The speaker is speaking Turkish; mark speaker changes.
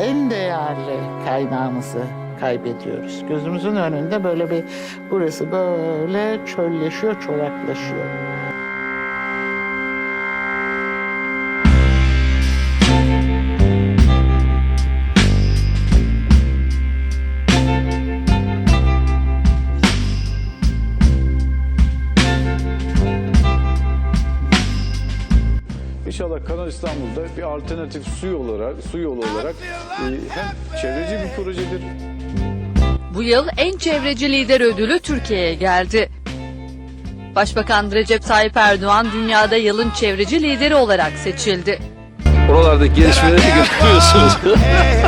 Speaker 1: en değerli kaynağımızı kaybediyoruz. Gözümüzün önünde böyle bir burası böyle çölleşiyor, çoraklaşıyor.
Speaker 2: İnşallah Kanal İstanbul'da bir alternatif su yolu olarak, su yolu olarak e, hem çevreci bir projedir
Speaker 3: Bu yıl en çevreci lider ödülü Türkiye'ye geldi. Başbakan Recep Tayyip Erdoğan dünyada yılın çevreci lideri olarak seçildi.
Speaker 4: Oralardaki gelişmeleri görüyorsunuz.